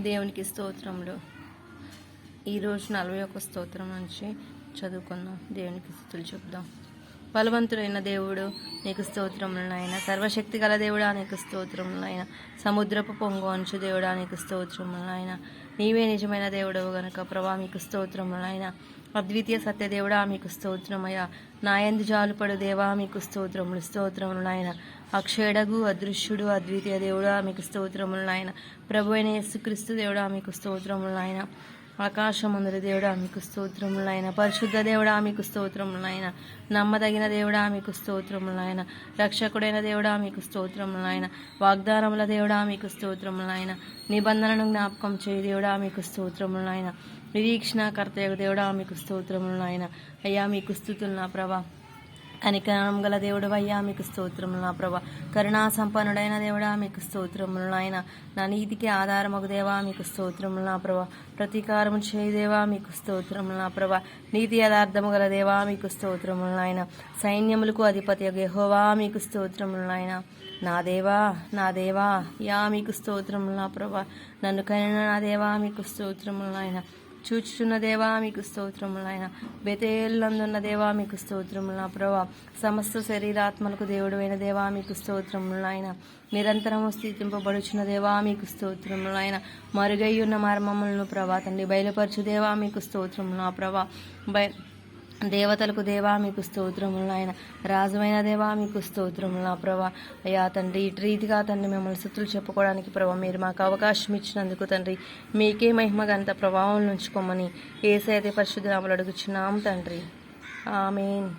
దేవునికి స్తోత్రములు. ఈరోజు నలభై ఒక స్తోత్రం నుంచి చదువుకుందాం. దేవునికి స్థుతులు చెప్దాం. బలవంతుడైన దేవుడు నీకు స్తోత్రములనైనా సర్వశక్తి గల దేవుడా నీకు స్తోత్రములనైనా సముద్రపు పొంగు అంచు దేవుడా నీకు స్తోత్రములనైనా నీవే నిజమైన దేవుడవు గనుక ప్రభా మీకు స్తోత్రములనైనా అద్వితీయ సత్యదేవుడా మీకు స్తోత్రమయ్యా. నాయందు జాలుపడు దేవా మీకు స్తోత్రములు స్తోత్రములు నాయన. అక్షయుడగు అదృశ్యుడు అద్వితీయ దేవుడా మీకు స్తోత్రములు నాయన. ప్రభు అయిన యేసుక్రీస్తు దేవుడా మీకు స్తోత్రములు నాయన. ఆకాశముందరి దేవుడా మీకు స్తోత్రములైన. పరిశుద్ధ దేవుడా మీకు స్తోత్రములు నాయన నమ్మదగిన దేవుడా మీకు స్తోత్రములైన. రక్షకుడైన దేవుడా మీకు స్తోత్రములైన. వాగ్దానముల దేవుడా మీకు స్తోత్రములు నిబంధనను జ్ఞాపకం చేయి దేవుడా మీకు స్తోత్రములు నాయన నిరీక్షణకర్త దేవుడా మీకు స్తోత్రములు నాయన అయ్యా మీకు స్థుతులు నా ప్రభా. కనికరం గల దేవుడు అయ్యా మీకు స్తోత్రములు నా ప్రభా. కరుణా సంపన్నుడైన దేవుడా మీకు స్తోత్రములు నాయన. నా నీతికి ఆధారమగు దేవా మీకు స్తోత్రములు నా ప్రభా. ప్రతీకారము చేయదేవా మీకు స్తోత్రములు నా ప్రభా. నీతి యథార్థము గల దేవా మీకు స్తోత్రములు నాయన. సైన్యములకు అధిపతి యెహోవా మీకు స్తోత్రములు నాయన. నా దేవా నా దేవా యా మీకు స్తోత్రములు నా ప్రభా. నన్ను కనిన నా దేవా మీకు స్తోత్రములు నాయన. చూచుచున్న దేవా మీకు స్తోత్రములైన బెతేళ్ళందున్న దేవా మీకు స్తోత్రముల ప్రభా. సమస్త శరీరాత్మలకు దేవుడు అయిన దేవా మీకు స్తోత్రములు నిరంతరము స్థితింపబడుచున్న దేవా మీకు స్తోత్రములైన. ఆయన మరుగై ఉన్న మర్మములను ప్రభా తండ్రి బయలుపరచు దేవా మీకు స్తోత్రములు ప్రభా. బయ దేవతలకు దేవా మీకు స్తోత్రములు ఆయన రాజుమైన దేవా మీకు స్తోత్రములు ప్రభా. అయ్యా తండ్రి ఇటు రీతిగా తండ్రి మిమ్మల్ని స్థుతులు చెప్పుకోవడానికి ప్రభా మీరు మాకు అవకాశం ఇచ్చినందుకు తండ్రి. మీకే మహిమ గంత ప్రభావం ఉంచుకోమని ఏసైతే పరిశుద్ధ రాములు అడుగుచున్నాం తండ్రి. ఆమెన్.